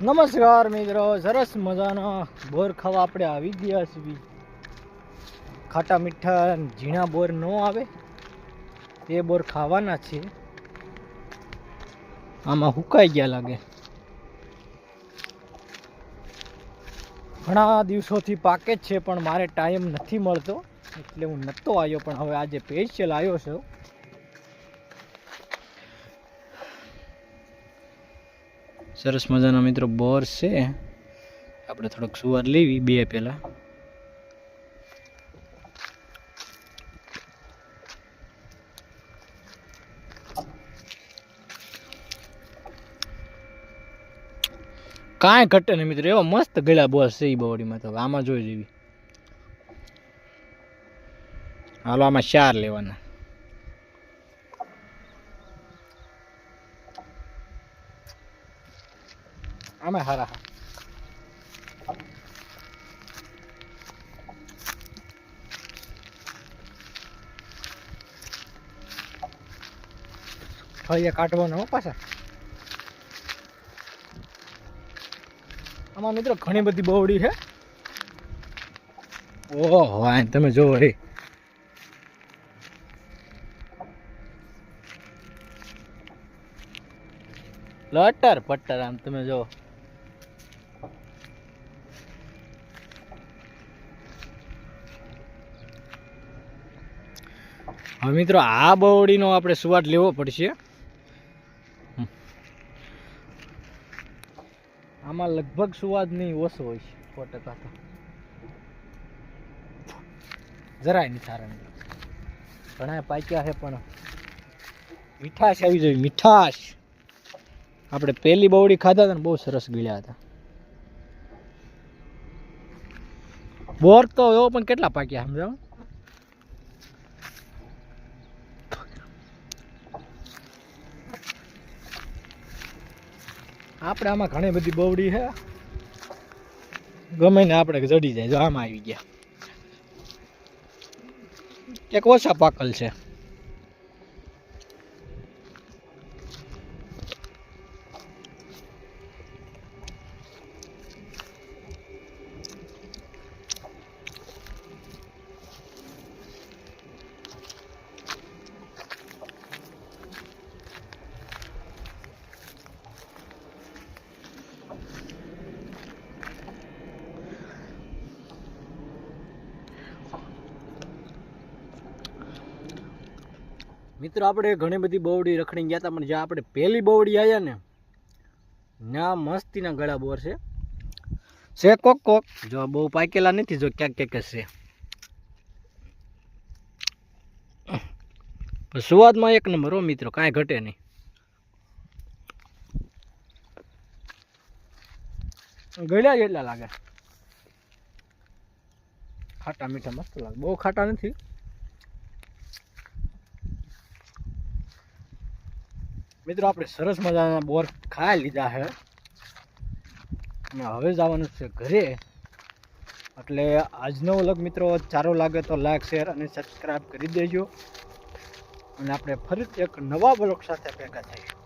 નમસ્કાર મિત્રો, સરસ મજાના બોર ખાવા આપણે આવી ગયા છીએ. ખાટા મીઠા ઝીણા બોર ન આવે એ બોર ખાવાના છે. આમાં હુકાઈ ગયા લાગે. ઘણા દિવસોથી પાકે જ છે, પણ મારે ટાઈમ નથી મળતો, એટલે હું નહોતો આવ્યો, પણ હવે આજે સ્પેશિયલ આવ્યો છું. સરસ મજાના મિત્રો, બોર છે. આપણે થોડોક સુવાર લેવી બે પહેલાં. કાંઈ ઘટે નહીં મિત્રો, એવા મસ્ત ગળા બોસ છે એ બવડીમાં તો, આમાં જોઈ જેવી હાલો, આમાં ચાર લેવાના. આમાં હારા હા. કાઢવાના કાઢવાનો પાછા. આમાં મિત્રો ઘણી બધી બવડી છે. ઓહો તમે જોવો રે લટર પટ્ટર આમ તમે જો હવે મિત્રો, આ બવડીનો આપણે સુવાદ લેવો પડશે. આમાં લગભગ સુવાદ નહીં ઓછો હોય છે, સો ટકા તો. જરાય નહીં સારા ઘણા પાક્યા છે, પણ મીઠાશ આવી જોઈએ મીઠાશ. આપણે પહેલી બવડી ખાધા હતા ને, બહુ સરસ ગીળ્યા હતા. બોર તો એવો પણ કેટલા પાક્યા, સમજાવ? આપણે આમાં ઘણી બધી બવડી છે. ગમે ને આપણે જડી જાય, જો આમાં આવી ગયા. એક ઓછા પાકલ છે. મિત્રો, આપણે ઘણી બધી બવડી રખડી ગયા હતા, પણ જ્યાં આપણે પહેલી બવડી આવ્યા ને ના મસ્તીના ગળા બોર છે. છે કોક કોક. જો બહુ પાકેલા નથી, જો ક્યાંક ક્યાંક જ છે. સુવાદમાં એક નંબર હો મિત્રો, કાંઈ ઘટે નહીં. ગળ્યા જેટલા લાગે. ખાટા મીઠા મસ્ત લાગે. બહુ ખાટા નથી. મિત્રો, આપણે સરસ મજાના બોર ખાઈ લીધા છે. અને હવે જવાનું છે ઘરે. એટલે આજનો વ્લોગ મિત્રો, સારો લાગે તો લાઈક, શેર અને સબસ્ક્રાઈબ કરી દેજો. અને આપણે ફરીથી એક નવા બ્લોગ સાથે ભેગા થઈએ